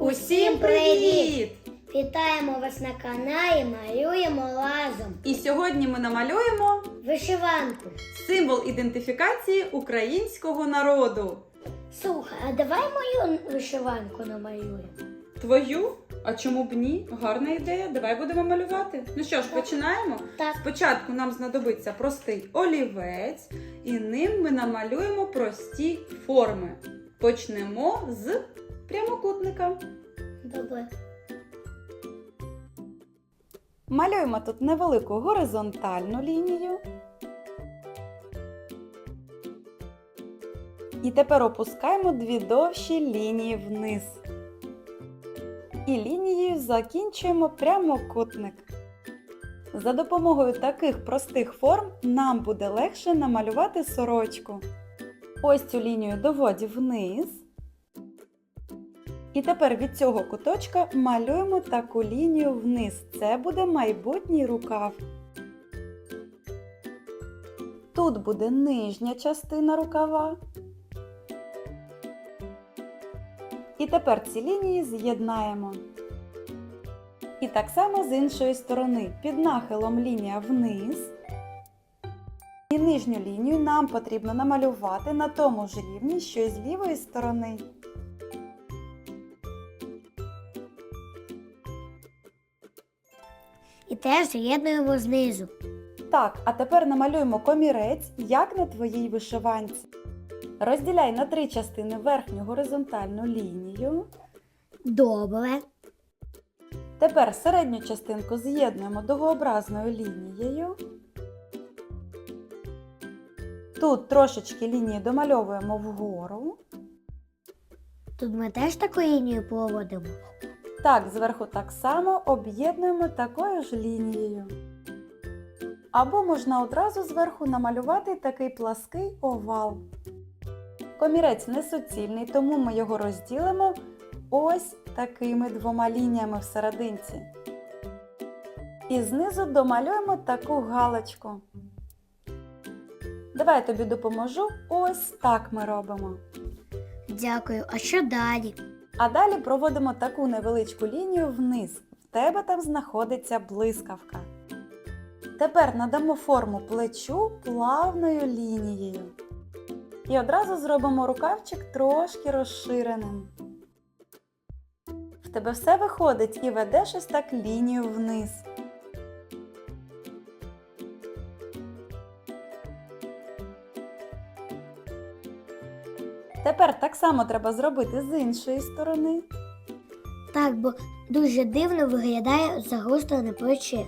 Усім привіт! Вітаємо вас на каналі Малюємо разом. І сьогодні ми намалюємо Вишиванку. символ ідентифікації українського народу. Слухай, а давай мою вишиванку намалюємо. Твою? А чому б ні? Гарна ідея. Давай будемо малювати. Ну що ж, починаємо. Так, Спочатку нам знадобиться простий олівець, і ним ми намалюємо прості форми. Почнемо з прямокутника. добре. Малюємо тут невелику горизонтальну лінію. І тепер опускаємо дві довші лінії вниз. І лінією закінчуємо прямокутник. За допомогою таких простих форм нам буде легше намалювати сорочку. Ось цю лінію доводь вниз. І тепер від цього куточка малюємо таку лінію вниз. Це буде майбутній рукав. Тут буде нижня частина рукава. І тепер ці лінії з'єднаємо. І так само з іншої сторони. Під нахилом лінія вниз. І нижню лінію нам потрібно намалювати на тому ж рівні, що і з лівої сторони. І теж з'єднуємо знизу. Так, а тепер намалюємо комірець, як на твоїй вишиванці. Розділяй на три частини верхню горизонтальну лінію. Добре. Тепер середню частинку з'єднуємо дугообразною лінією. Тут трошечки лінії домальовуємо вгору. Тут ми теж таку лінію проводимо. Так, зверху так само об'єднуємо такою ж лінією. Або можна одразу зверху намалювати такий плаский овал. Комірець не суцільний, тому ми його розділимо ось такими двома лініями в серединці. І знизу домалюємо таку галочку. Давай я тобі допоможу. Ось так ми робимо. Дякую. А що далі? А далі проводимо таку невеличку лінію вниз. В тебе там знаходиться блискавка. Тепер надамо форму плечу плавною лінією. І одразу зробимо рукавчик трошки розширеним. В тебе все виходить і ведеш ось так лінію вниз. Тепер так само треба зробити з іншої сторони. Так, бо дуже дивно виглядає загострене плече.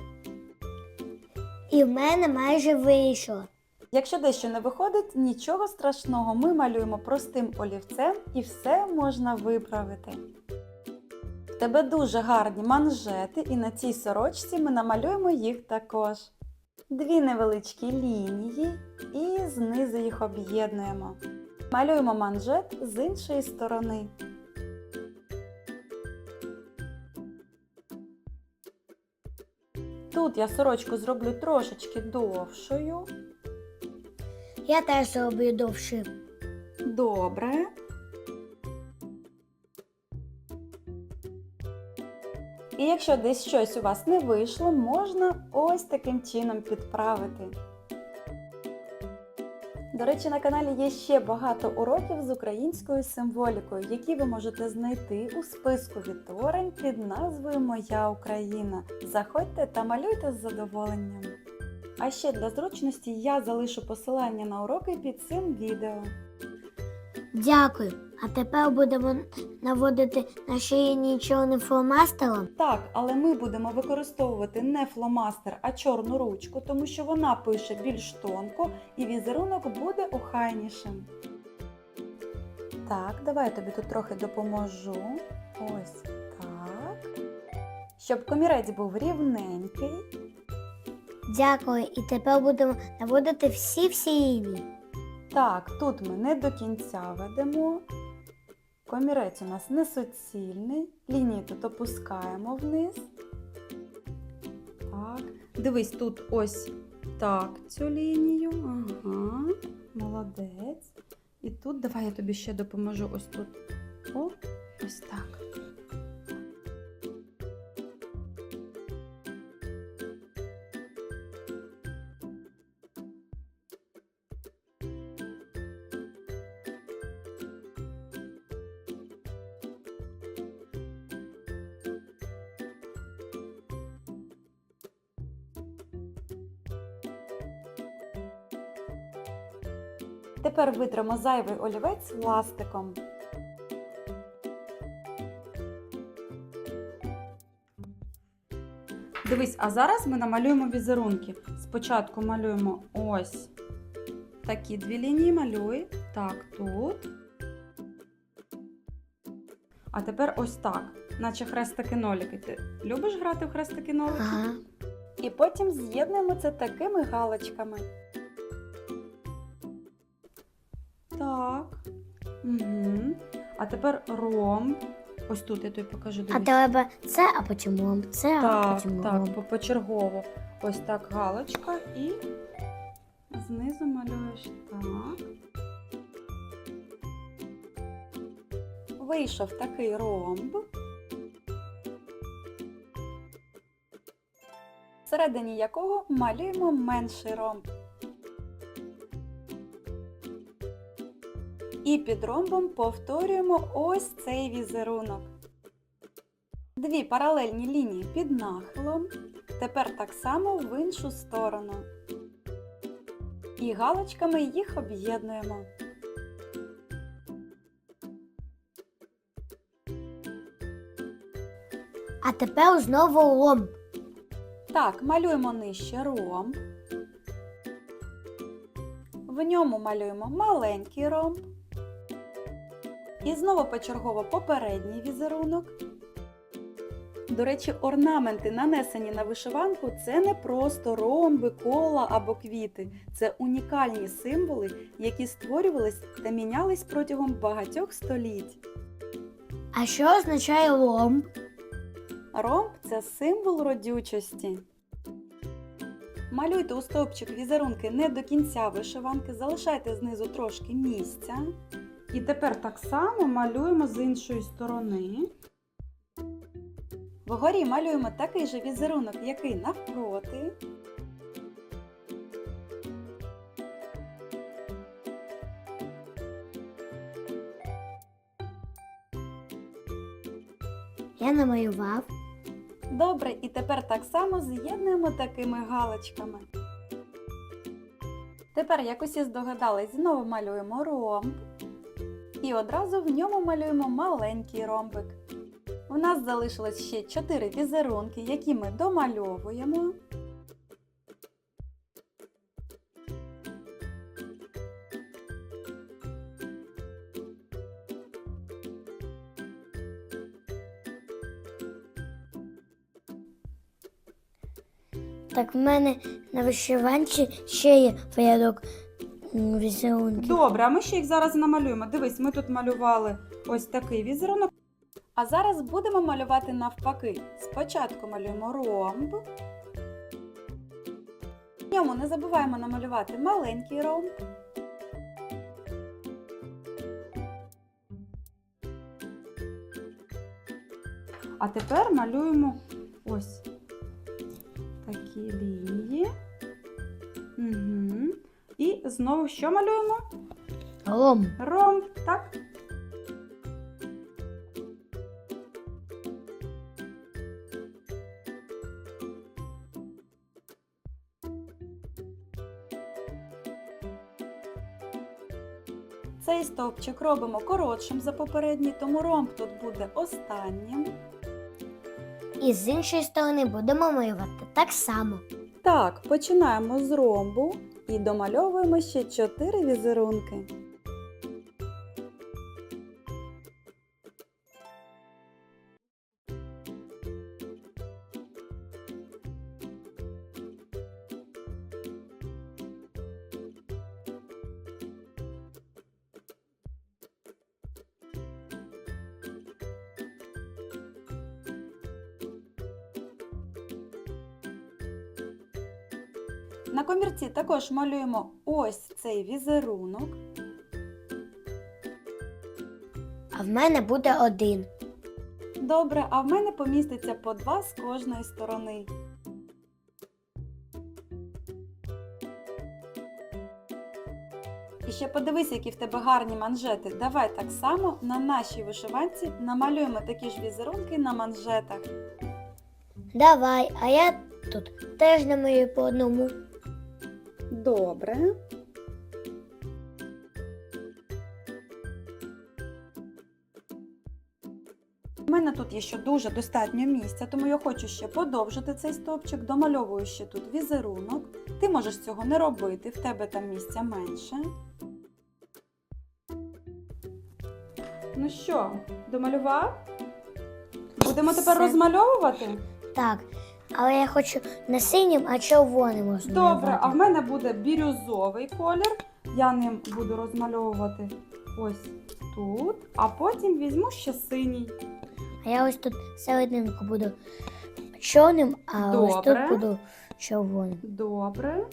І в мене майже вийшло. Якщо дещо не виходить, нічого страшного, ми малюємо простим олівцем і все можна виправити. В тебе дуже гарні манжети, і на цій сорочці ми намалюємо їх також. Дві невеличкі лінії і знизу їх об'єднуємо. Малюємо манжет з іншої сторони. Тут я сорочку зроблю трошечки довшою. Я теж зроблю довше. Добре. І якщо десь щось у вас не вийшло, можна ось таким чином підправити. До речі, на каналі є ще багато уроків з українською символікою, які ви можете знайти у списку відтворень під назвою Моя Україна. Заходьте та малюйте з задоволенням. А ще для зручності я залишу посилання на уроки під цим відео. Дякую. А тепер будемо наводити на шиї чорним фломастером. Так, але ми будемо використовувати не фломастер, а чорну ручку, тому що вона пише більш тонко і візерунок буде охайнішим. Так, давай я тобі тут трохи допоможу. Ось так. Щоб комірець був рівненький. Дякую. І тепер будемо наводити всі-всі лінії. Так, тут ми не до кінця ведемо. Комірець у нас не суцільний. Лінії тут опускаємо вниз. Так. Дивись, тут ось так цю лінію. Ага, молодець. І тут давай я тобі ще допоможу ось тут. О, ось так. Тепер витримо зайвий олівець ластиком. Дивись, а зараз ми намалюємо візерунки. Спочатку малюємо ось такі дві лінії малюй. Так, тут. А тепер ось так, наче хрестики-ноліки. Ти любиш грати в хрестики-ноліки? Ага. І потім з'єднуємо це такими галочками. Так. Угу. А тепер ромб. Ось тут я тобі покажу. А дивись. треба це, а потім лом, це, а Так, потім так, по- почергово. Ось так галочка і знизу малюєш так. Вийшов такий ромб. Всередині якого малюємо менший ромб. І під ромбом повторюємо ось цей візерунок. Дві паралельні лінії під нахилом. Тепер так само в іншу сторону. І галочками їх об'єднуємо. А тепер знову лом. Так, малюємо нижче ромб. В ньому малюємо маленький ромб. І знову почергово попередній візерунок. До речі, орнаменти, нанесені на вишиванку, це не просто ромби, кола або квіти. Це унікальні символи, які створювались та мінялись протягом багатьох століть. А що означає лом? Ромб це символ родючості. Малюйте у стовпчик візерунки не до кінця вишиванки, залишайте знизу трошки місця. І тепер так само малюємо з іншої сторони. Вгорі малюємо такий же візерунок, який навпроти. Я намалював. Добре, і тепер так само з'єднуємо такими галочками. Тепер, як усі здогадались, знову малюємо ромб. І одразу в ньому малюємо маленький ромбик. У нас залишилось ще 4 візерунки, які ми домальовуємо. Так в мене на вишиванці ще є порядок м, візерунків. Добре, а ми ще їх зараз намалюємо. Дивись, ми тут малювали ось такий візерунок. А зараз будемо малювати навпаки. Спочатку малюємо ромб. В ньому не забуваємо намалювати маленький ромб. А тепер малюємо ось такі лінії. І знову що малюємо? Лом. Ромб, так? Цей стовпчик робимо коротшим за попередній, тому ромб тут буде останнім. І з іншої сторони будемо малювати так само. Так, починаємо з ромбу і домальовуємо ще 4 візерунки. На комірці також малюємо ось цей візерунок. А в мене буде один. Добре, а в мене поміститься по два з кожної сторони. І ще подивись, які в тебе гарні манжети. Давай так само на нашій вишиванці намалюємо такі ж візерунки на манжетах. Давай, а я тут теж намалюю по одному. Добре. У мене тут є ще дуже достатньо місця, тому я хочу ще подовжити цей стовпчик, домальовую ще тут візерунок. Ти можеш цього не робити, в тебе там місця менше. Ну що, домалював? Будемо тепер розмальовувати? Так, але я хочу не синім, а червоним можна. Добре, а в мене буде бірюзовий колір. Я ним буду розмальовувати ось тут, а потім візьму ще синій. А я ось тут серединку буду чорним, а ось тут буду червоним. Добре.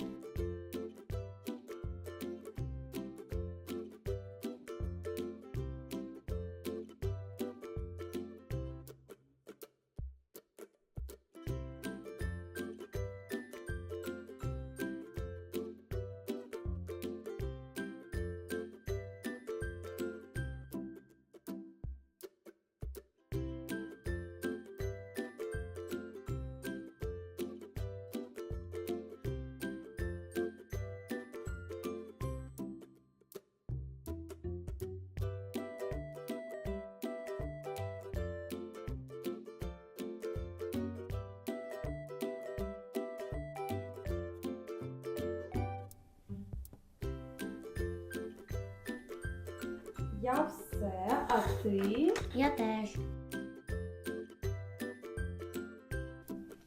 Я все, а ти? Я теж.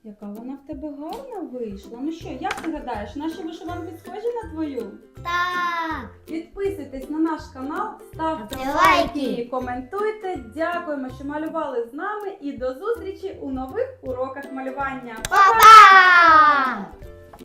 Яка вона в тебе гарна вийшла. Ну що, як ти гадаєш, наші вишиванки схожі на твою? Так. Підписуйтесь на наш канал, ставте Ставте лайки лайки. коментуйте. Дякуємо, що малювали з нами і до зустрічі у нових уроках малювання. Па-па!